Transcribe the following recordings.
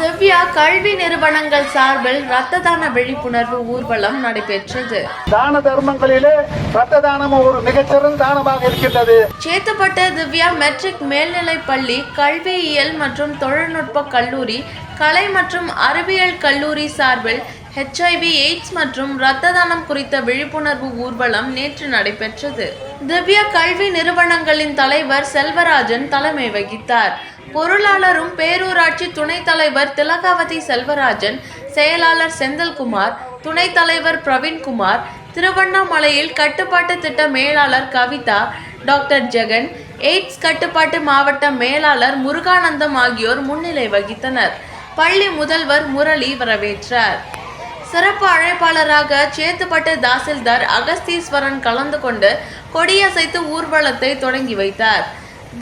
திவ்யா கல்வி நிறுவனங்கள் சார்பில் இரத்த தான விழிப்புணர்வு ஊர்வலம் நடைபெற்றது. தான தர்மங்களிலே ரத்த தானம் ஒரு மிகச்சிறந்த தானமாக இருக்கின்றது. சேத்துப்பட்டு திவ்யா மெட்ரிக் மேல்நிலைப் பள்ளி கல்வியியல் மற்றும் தொழில்நுட்ப கல்லூரி கலை மற்றும் அறிவியல் கல்லூரி சார்பில் ஹெச்ஐவி எய்ட்ஸ் மற்றும் இரத்த தானம் குறித்த விழிப்புணர்வு ஊர்வலம் நேற்று நடைபெற்றது. திவ்ய கல்வி நிறுவனங்களின் தலைவர் செல்வராஜன் தலைமை வகித்தார். பொருளாளரும் பேரூராட்சி துணைத் தலைவர் திலகாவதி செல்வராஜன் செயலாளர் செந்தில்குமார் துணைத் தலைவர் பிரவீன்குமார் திருவண்ணாமலையில் கட்டுப்பாட்டு திட்ட மேலாளர் கவிதா டாக்டர் ஜெகன் எய்ட்ஸ் கட்டுப்பாட்டு மாவட்ட மேலாளர் முருகானந்தம் ஆகியோர் முன்னிலை வகித்தனர். பள்ளி முதல்வர் முரளி வரவேற்றார். சிறப்பு அழைப்பாளராக சேத்துப்பட்டு தாசில்தார் அகஸ்தீஸ்வரன் கலந்து கொண்டு கொடியசைத்து ஊர்வலத்தை தொடங்கி வைத்தார்.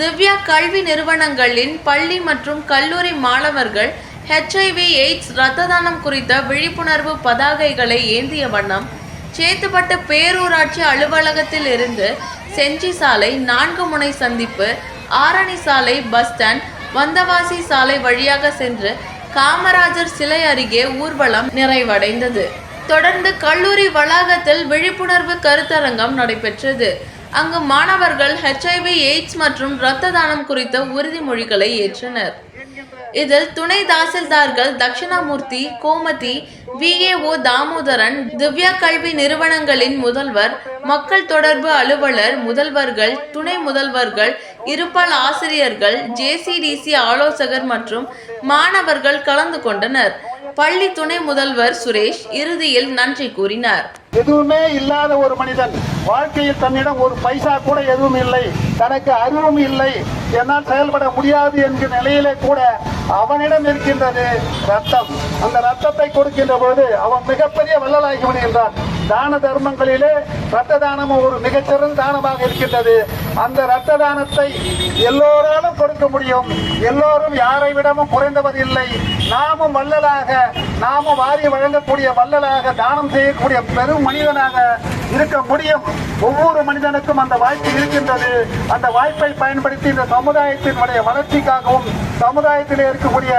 திவ்யா கல்வி நிறுவனங்களின் பள்ளி மற்றும் கல்லூரி மாணவர்கள் ஹெச்ஐவி எய்ட்ஸ் இரத்த தானம் குறித்த விழிப்புணர்வு பதாகைகளை ஏந்திய வண்ணம் சேத்துப்பட்டு பேரூராட்சி அலுவலகத்தில் இருந்து செஞ்சி சாலை நான்கு முனை சந்திப்பு ஆரணி சாலை பஸ் ஸ்டாண்ட் வந்தவாசி சாலை வழியாக சென்று காமராஜர் சிலை அருகே ஊர்வலம் நிறைவடைந்தது. தொடர்ந்து கல்லூரி வளாகத்தில் விழிப்புணர்வு கருத்தரங்கம் நடைபெற்றது. அங்கு மாணவர்கள் ஹெச்ஐவி எய்ட்ஸ் மற்றும் இரத்த தானம் குறித்த உறுதிமொழிகளை ஏற்றனர். இதில் துணை தாசில்தார்கள் தட்சிணாமூர்த்தி கோமதி விஏஓ தாமோதரன் திவ்யா கல்வி நிறுவனங்களின் முதல்வர் மக்கள் தொடர்பு அலுவலர் முதல்வர்கள் துணை முதல்வர்கள் இருப்பால் ஆசிரியர்கள் ஜேசிடிசி ஆலோசகர் மற்றும் மாணவர்கள் கலந்து கொண்டனர். பள்ளி துணை முதல்வர் சுரேஷ் இறுதியில் நன்றி கூறினார். எதுவுமே இல்லாத ஒரு மனிதன் வாழ்க்கையில் தன்னிடம் ஒரு பைசா கூட எதுவும் இல்லை. தனக்கு அறிவும் இல்லை. என்னால் செயல்பட முடியாது என்கிற நிலையிலே கூட அவனிடம் இருக்கின்றது ரத்தம். அந்த ரத்தத்தை கொடுக்கின்ற பொழுது அவன் மிகப்பெரிய வள்ளலாகி விடுகின்றான். தான தர்மங்களிலே ரத்த தானமும் ஒரு மிகச்சிறந்த தானமாக இருக்கின்றது. அந்த ரத்த தானத்தை எல்லோராலும் கொடுக்க முடியும். எல்லோரும் யாரை விடமும் குறைந்தவர் இல்லை. நாமும் வள்ளலாக நாம வாரி வழங்கக்கூடிய வள்ளலாக தானம் செய்யக்கூடிய பெரும் மனிதனாக இருக்க முடியும். ஒவ்வொரு மனிதனுக்கும் அந்த வாய்ப்பு இருக்கின்றது. அந்த வாய்ப்பை பயன்படுத்தி இந்த சமுதாயத்தினுடைய வளர்ச்சிக்காகவும் சமுதாயத்தில் இருக்கக்கூடிய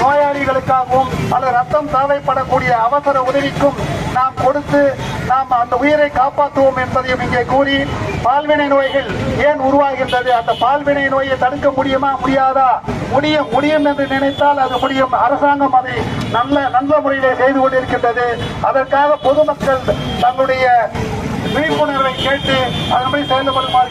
நோயாளிகளுக்காகவும் அல்லது ரத்தம் தேவைப்படக்கூடிய அவசர உதவிக்கும் நாம் கொடுத்து நாம் அந்த உயிரை காப்பாற்றுவோம் என்பதையும் இங்கே கூறி பால்வினை நோய்கள் ஏன் உருவாகின்றது? அந்த பால்வினை நோயை தடுக்க முடியுமா முடியாதா? முடியும் முடியும் என்று நினைத்தால் அது முடியும். அரசாங்கம் அதை நல்ல நல்ல முறையிலே செய்து கொண்டிருக்கின்றது. அதற்காக பொதுமக்கள் தங்களுடைய விழிப்புணர்வை கேட்டு அதன்படி செயல்படுமாறு